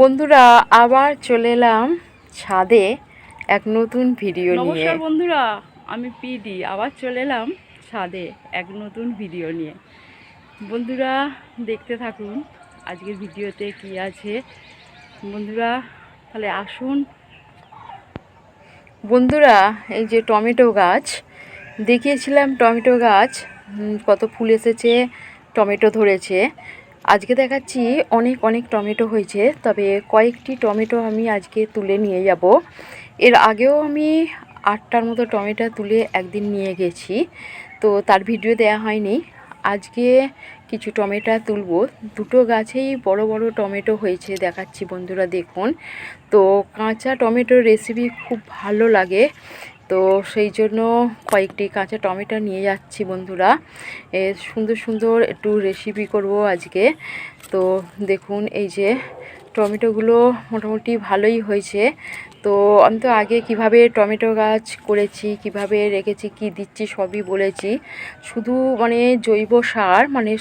বন্ধুরা আবার চলে এলাম ছাদে এক নতুন ভিডিও নিয়ে। নমস্কার বন্ধুরা আমি পিডি আবার চলে এলাম ছাদে এক নতুন ভিডিও নিয়ে। বন্ধুরা দেখতে থাকুন আজকের ভিডিওতে কি আছে। বন্ধুরা তাহলে আসুন। বন্ধুরা এই যে টমেটো গাছ দেখিয়েছিলাম টমেটো গাছ কত ফুল এসেছে টমেটো ধরেছে। আজকে দেখাচ্ছি অনেক অনেক টমেটো হয়েছে, তবে কয়েকটি টমেটো আমি আজকে তুলে নিয়ে যাব। এর আগেও আমি আটটার মতো টমেটো তুলে একদিন নিয়ে গেছি, তো তার ভিডিও দেয়া হয়নি। আজকে কিছু টমেটো তুলবো। দুটো গাছেই বড় বড় টমেটো হয়েছে, দেখাচ্ছি বন্ধুরা দেখুন। তো কাঁচা টমেটোর রেসিপি খুব ভালো লাগে। তো সেই জন্য কয়েকটি কাঁচা টমেটো নিয়ে যাচ্ছি বন্ধুরা। সুন্দর সুন্দর একটু রেসিপি করব আজকে। তো দেখুন, এই যে টমেটোগুলো মোটামুটি ভালোই হয়েছে। তো আমি তো আগে কীভাবে টমেটো গাছ করেছি, কীভাবে রেখেছি, কি দিচ্ছি সবই বলেছি। শুধু মানে জৈব সার মানে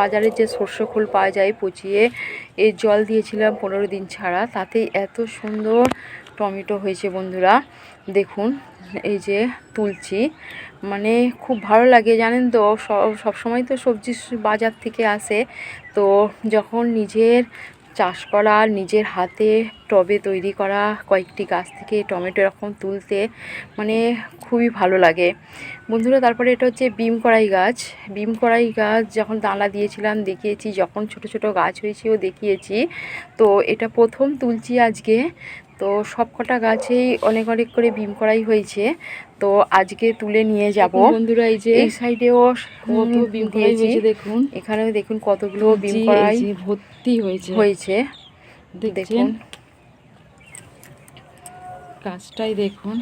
বাজারে যে সর্ষে খোল পাওয়া যায়, পচিয়ে এর জল দিয়েছিলাম পনেরো দিন ছাড়া, তাতেই এত সুন্দর টমেটো হয়েছে বন্ধুরা, দেখুন, এই যে তুলছি। মানে খুব ভালো লাগে, জানেন তো, সব সময় তো সবজি বাজার থেকে আসে। তো যখন নিজের চাষ করা, নিজের হাতে টবে তৈরি করা কয়েকটি গাছ থেকে টমেটো এরকম তুলতে মানে খুবই ভালো লাগে। বন্ধুরা, তারপরে এটা হচ্ছে বিম কড়াই গাছ। বিম কড়াই গাছ যখন দানা দিয়েছিলাম, দেখিয়েছি, যখন ছোট ছোট গাছ হয়েছেও দেখিয়েছি। তো এটা প্রথম তুলছি আজকে। তো সব কটা গাছেই অনেক অনেক করে বিম করাই হয়েছে। তো আজকে তুলে নিয়ে যাব। বন্ধুরা এই যে এই সাইডেও কত বিম কড়াই হয়েছে দেখুন। এখানেও দেখুন কতগুলো বিম করাই ভর্তি হয়েছে। হয়েছে। দেখুন। গাছটাই দেখুন।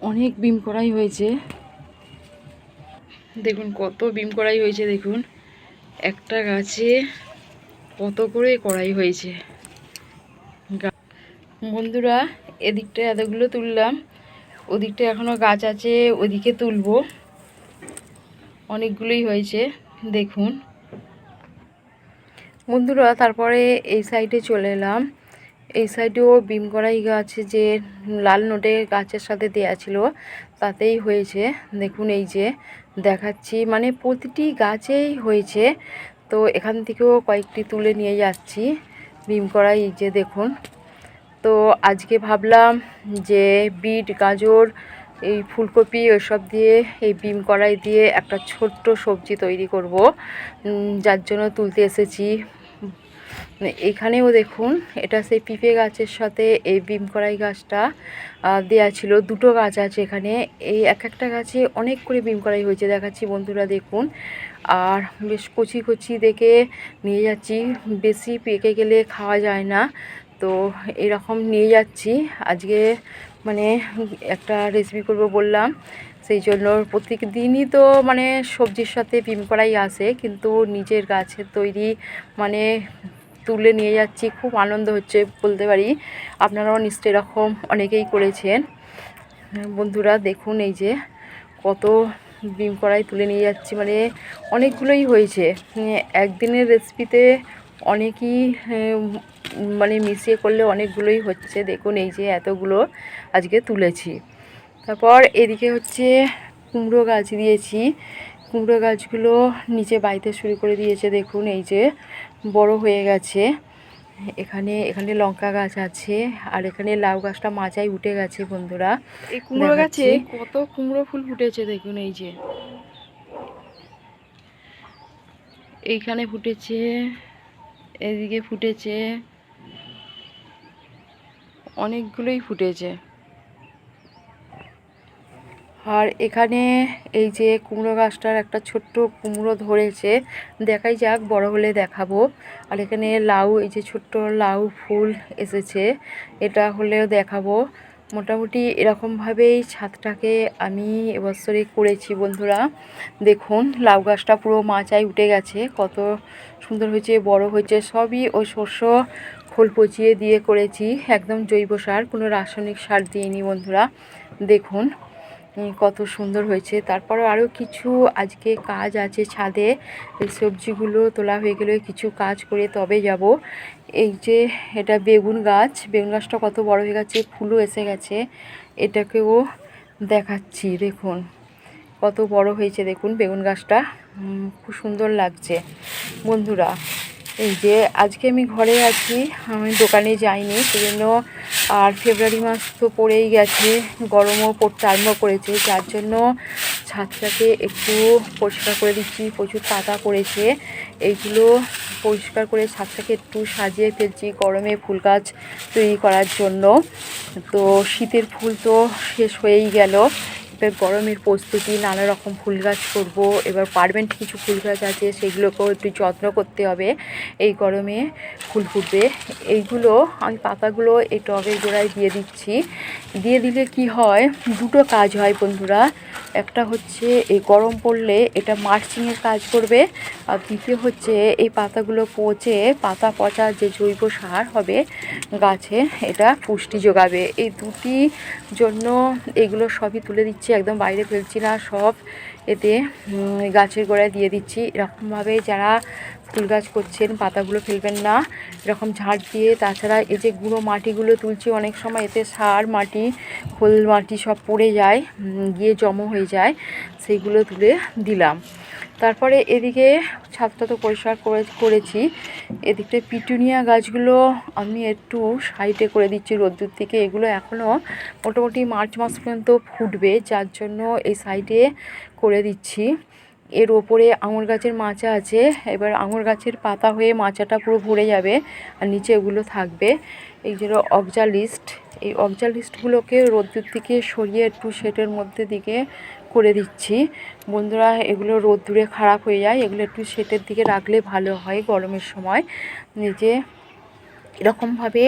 অনেক বিম করাই হয়েছে। দেখুন কত বিম করাই হয়েছে দেখুন। একটা গাছে কত করে কড়াই হয়েছে। বন্ধুরা, এদিকটা এতগুলো তুললাম। ওদিকটা এখনও গাছ আছে, ওদিকে তুলবো। অনেকগুলোই হয়েছে, দেখুন। বন্ধুরা, তারপরে এই সাইডে চলে এলাম। এই সাইডেও বিম করাই গাছ যে লাল নোটে গাছের সাথে দেয়া ছিল, তাতেই হয়েছে। দেখুন এই যে, দেখাচ্ছি। মানে প্রতিটি গাছেই হয়েছে। তো এখান থেকেও কয়েকটি তুলে নিয়ে যাচ্ছি। করাই এই যে দেখুন। তো আজকে ভাবলাম যে বিট, গাজর, এই ফুলকপি ওসব দিয়ে এই বিম কড়াই দিয়ে একটা ছোট্ট সবজি তৈরি করব। যার জন্য তুলতে এসেছি। এখানেও দেখুন, এটা সেই পিঁপে গাছের সাথে এই বিম কড়াই গাছটা দেয়া ছিল। দুটো গাছ আছে এখানে। এই এক একটা গাছে অনেক করে বিম কড়াই হয়েছে, দেখাচ্ছি বন্ধুরা দেখুন। আর বেশ কচি কচি দেখে নিয়ে যাচ্ছি। বেশি পেকে গেলে খাওয়া যায় না। তো এরকম নিয়ে যাচ্ছি। আজকে মানে একটা রেসিপি করব বললাম। সেই জন্য প্রত্যেক দিনই তো মানে সবজির সাথে করাই আসে। কিন্তু নিজের গাছের তৈরি মানে তুলে নিয়ে যাচ্ছি। খুব আনন্দ হচ্ছে বলতে পারি। আপনারাও নিশ্চয়ই এরকম অনেকেই করেছেন। বন্ধুরা দেখুন এই যে কত বিম কড়াই তুলে নিয়ে যাচ্ছি। মানে অনেকগুলোই হয়েছে। একদিনের রেসিপিতে অনেকই মানে মিশিয়ে করলে অনেকগুলোই হচ্ছে। দেখুন এই যে এতগুলো আজকে তুলেছি। তারপর এদিকে হচ্ছে কুমড়ো গাছ দিয়েছি। কুমড়ো গাছগুলো নিচে বাইতে শুরু করে দিয়েছে। দেখুন এই যে বড় হয়ে গেছে। এখানে এখানে লঙ্কা গাছ আছে আর এখানে লাউ গাছটা মাচায় উঠে গেছে বন্ধুরা। এই কুমড়ো গাছে কত কুমড়ো ফুল ফুটেছে দেখুন এই যে। এইখানে ফুটেছে এদিকে ফুটেছে অনেকগুলোই ফুটেছে। আর এখানে এই যে কুমড়ো গাছটার একটা ছোট্ট কুমড়ো ধরেছে, দেখাই যাক, বড় হলে দেখাবো। আর এখানে লাউ, এই যে ছোট্ট লাউ ফুল এসেছে, এটা হলেও দেখাবো। মোটামুটি এরকমভাবেই ছাদটাকে আমি এবছরে করেছি বন্ধুরা। দেখুন, লাউ গাছটা পুরো মাচায় উঠে গেছে, কত সুন্দর হয়েছে, বড় হয়েছে, সবই ওই শস্য খোল পচিয়ে দিয়ে করেছি, একদম জৈব সার, কোনো রাসায়নিক সার দিইনি বন্ধুরা। দেখুন কত সুন্দর হয়েছে। তারপরে আরও কিছু আজকে কাজ আছে ছাদে। সবজিগুলো তোলা হয়ে গেলে কিছু কাজ করে তবে যাব। এই যে এটা বেগুন গাছ। বেগুন গাছটা কত বড় হয়ে গেছে, ফুলও এসে গেছে। এটাকেও দেখাচ্ছি, দেখুন। কত বড় হয়েছে, দেখুন বেগুন গাছটা। খুব সুন্দর লাগছে। বন্ধুরা এই যে আজকে আমি ঘরে আছি, আমি দোকানে যাইনি, সেজন্য আর ফেব্রুয়ারি মাস তো পড়েই গেছে, গরমও পড়তে আরম্ভ করেছে, যার জন্য ছাদটাকে একটু পরিষ্কার করে দিচ্ছি, প্রচুর পাতা পড়েছে, এইগুলো পরিষ্কার করে ছাদটাকে একটু সাজিয়ে ফেলছি গরমে ফুল গাছ তৈরি করার জন্য। তো শীতের ফুল তো শেষ হয়েই গেল এবার গরমের প্রস্তুতি, নানা রকম ফুল গাছ করব, এবার পারমেন্ট কিছু ফুল গাছ আছে, সেগুলোকেও একটু যত্ন করতে হবে। এই গরমে ফুল ফুটবে। এইগুলো, আমি পাতাগুলো এই টবের গোড়ায় দিয়ে দিচ্ছি। দিয়ে দিলে কি হয়, দুটো কাজ হয় বন্ধুরা। একটা হচ্ছে, এই গরম পড়লে এটা মার্চিংয়ের কাজ করবে। আর দ্বিতীয় হচ্ছে, এই পাতাগুলো পচে পাতা পচা যে জৈব সার হবে গাছে, এটা পুষ্টি যোগাবে। এই দুটি জন্য এগুলো সবই তুলে দিচ্ছি। একদম বাইরে ফেলছি না, সব এতে গাছের গোড়ায় দিয়ে দিচ্ছি। এরকমভাবে যারা ফুল গাছ করছেন, পাতাগুলো ফেলবেন না। এরকম ঝাড় দিয়ে, তাছাড়া এই যে গুঁড়ো মাটিগুলো তুলছি, অনেক সময় এতে সার মাটি, খোল মাটি সব পড়ে যায় গিয়ে জমা হয়ে যায়, সেইগুলো তুলে দিলাম। তারপরে এদিকে ছাদটা তো পরিষ্কার করে, করেছি। এদিকে পিটুনিয়া গাছগুলো আমি একটু সাইডে করে দিচ্ছি রোদ্দুর থেকে। এগুলো এখনও মোটামুটি মার্চ মাস পর্যন্ত ফুটবে, যার জন্য এই সাইডে করে দিচ্ছি। এর ওপরে আঙুর গাছের মাচা আছে। এবার আঙুর গাছের পাতা হয়ে মাচাটা পুরো ভরে যাবে আর নিচে এগুলো থাকবে। এই যে অবজা লিস্ট এই অবজা লিস্টগুলোকে রোদ্দুর থেকে সরিয়ে একটু শেডের মধ্যে দিকে করে দিচ্ছি। বন্ধুরা, এগুলো রোদ্দুরে খারাপ হয়ে যায়। এগুলো একটু শেডের দিকে রাখলে ভালো হয় গরমের সময়। নিজে এরকমভাবে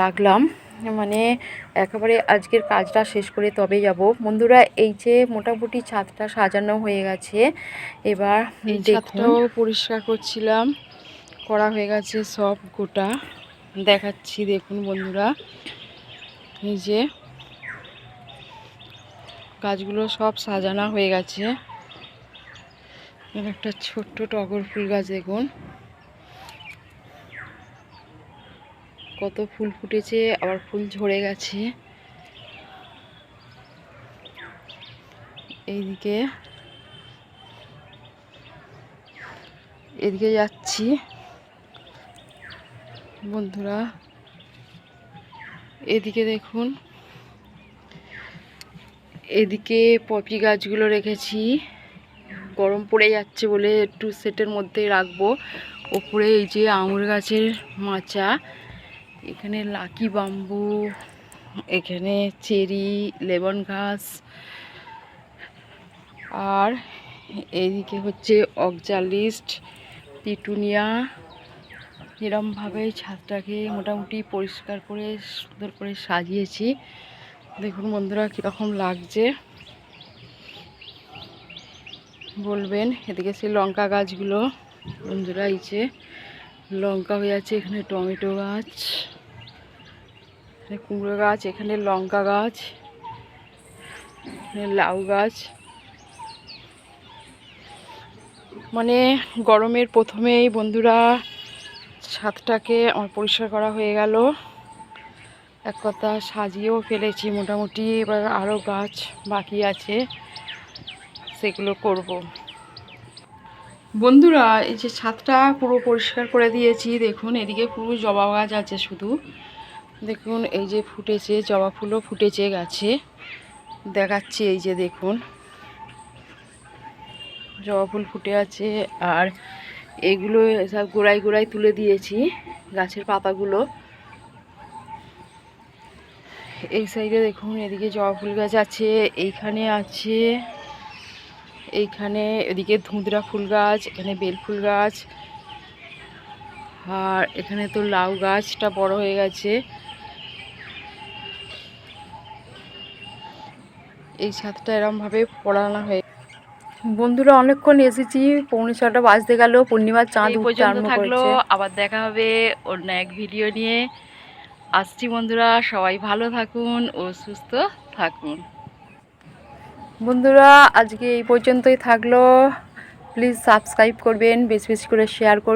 রাখলাম। মানে একেবারে আজকের কাজটা শেষ করে তবে যাব। বন্ধুরা এই যে মোটামুটি ছাদটা সাজানো হয়ে গেছে এবার ছাদটাও পরিষ্কার করছিলাম করা হয়ে গেছে সব গোটা। দেখাচ্ছি দেখুন বন্ধুরা এই যে গাছগুলো সব সাজানো হয়ে গেছে। একটা ছোট্ট টগর ফুল গাছ দেখুন। কত ফুল ফুটেছে, আবার ফুল ঝরে গেছে। এইদিকে, এদিকে যাচ্ছি। বন্ধুরা, এদিকে দেখুন, এদিকে পপি গাছগুলো রেখেছি। গরম পড়ে যাচ্ছে বলে একটু সেটের মধ্যে রাখব। ওপরে এই যে আঙুর গাছের মাচা এখানে লাকি বাম্বু, এখানে চেরি, লেবন ঘাস, আর এইদিকে হচ্ছে অকজালিস্ট পিটুনিয়া। এরমভাবে ছাদটাকে মোটামুটি পরিষ্কার করে, সুন্দর করে সাজিয়েছি। দেখুন বন্ধুরা কীরকম লাগছে। বলবেন, এদিকে সেই লঙ্কা গাছগুলো বন্ধুরা যে লঙ্কা হয়ে আছে এখানে, টমেটো গাছ। এখানে কুমড়ো গাছ, এখানে লঙ্কা গাছ লাউ গাছ। মানে গরমের প্রথমেই বন্ধুরা ছাদটাকে আমার পরিষ্কার করা হয়ে গেল। এক কথা সাজিয়েও ফেলেছি মোটামুটি, এবার আরও গাছ বাকি আছে, সেগুলো করব। বন্ধুরা, এই যে ছাদটা পুরো পরিষ্কার করে দিয়েছি। দেখুন, এদিকে পুরো জবা গাছ আছে শুধু। দেখুন, এই যে ফুটেছে, জবা ফুলও ফুটেছে গাছে। দেখাচ্ছি, এই যে দেখুন। জবা ফুল ফুটে আছে, আর এগুলো সব গোড়ায় গোড়ায় তুলে দিয়েছি, গাছের পাতাগুলো। এই সাইডে দেখুন, এদিকে জবা ফুল গাছ আছে, এইখানে আছে এইখানে এদিকে ধুঁদরা ফুল গাছ এখানে বেল ফুল গাছ আর এখানে তো লাউ গাছটা বড় হয়ে গেছে। এই ছাদটা এরমভাবে পড়ানো হয়ে বন্ধুরা অনেকক্ষণ এসেছি পৌনে ছটা বাজতে গেল পূর্ণিমার চাঁদ পর্যন্ত থাকল আবার দেখা হবে অন্য এক ভিডিও নিয়ে। আসছি বন্ধুরা সবাই ভালো থাকুন ও সুস্থ থাকুন। বন্ধুরা আজকে এই পর্যন্তই থাকল। প্লিজ সাবস্ক্রাইব করবেন বেশি বেশি করে শেয়ার করবেন।